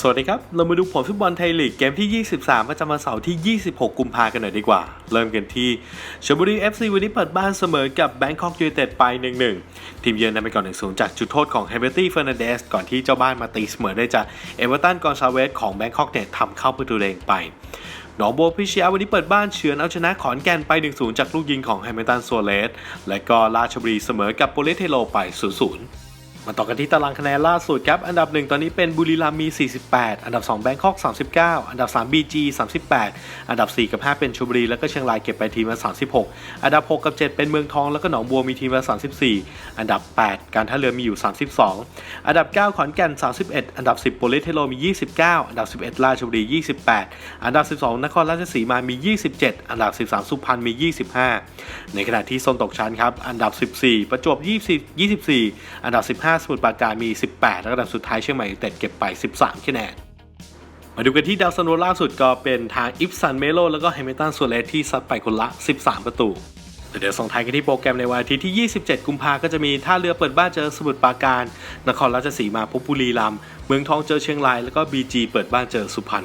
สวัสดีครับ เรามาดูผลฟุตบอลไทยลีกเกมที่ 23 ประจำวันเสาร์ที่ 26 กุมภากันหน่อยดีกว่า เริ่มกันที่ชลบุรี FC วันนี้เปิดบ้านเสมอกับแบงคอกยู i นเต็ดไป 1-1 ทีมเยือนนำไปก่อน 1-0 จากจุดโทษของเฮเบอร์ตี้เฟอร์นันเดส ก่อนที่เจ้าบ้านมาตีเสมอได้จากเอเวอร์ตันกอนซาเวสของแบงคอกเนี่ยทำเข้าประตูแดงไปหนองบัวพิชยาวันนี้เปิดบ้านเฉือนเอาชนะขอนแก่นไป 1-0 จากลูกยิงของแฮมิลตันโซเลสและก็ราชบุรีเสมอกับโปเลเทโลไป 0-0 มาต่อกันที่ตารางคะแนนล่าสุดครับ อันดับ 1 ตอนนี้เป็นบุรีรัมย์มี 48 อันดับ2แบงคอก 39 อันดับ3 BG 38 อันดับ 4 กับ 5 เป็นชลบุรี แล้วก็เชียงรายเก็บไปทีมละ36 อันดับ 6 กับ 7 เป็นเมืองทอง แล้วก็หนองบัวมีทีมละ34 อันดับ 8 การท่าเรือมีอยู่ 32 อันดับ 9 ขอนแก่น 31 อันดับ 10โปลิสเทโลมี 29 อันดับ 11 ราชบุรี 28 อันดับ 12 นครราชสีมามี 27 อันดับ 13 สุพรรณมี 25 ในขณะที่โซนตกชั้นครับ อันดับ 14 ประจวบ20 24 อันดับ 15สมุทรปราการมี 18 และอันดับสุดท้ายเชียงใหม่ยูไนเต็ดเก็บไป 13 คะแนน มาดูกันที่ดาวซันโวล่าสุดก็เป็นทางอิฟซันเมโลแล้วก็เฮมิลตันโซเลสที่ซัดไปคนละ 13 ประตูเดี๋ยวส่งท้ายกันที่โปรแกรมในวันอาทิตย์ที่ 27 กุมภาก็จะมีท่าเรือเปิดบ้านเจอสมุทรปราการ นครราชสีมาพบบุรีรัมย์เมืองทองเจอเชียงราย แล้วก็บีจีเปิดบ้านเจอสุพรรณ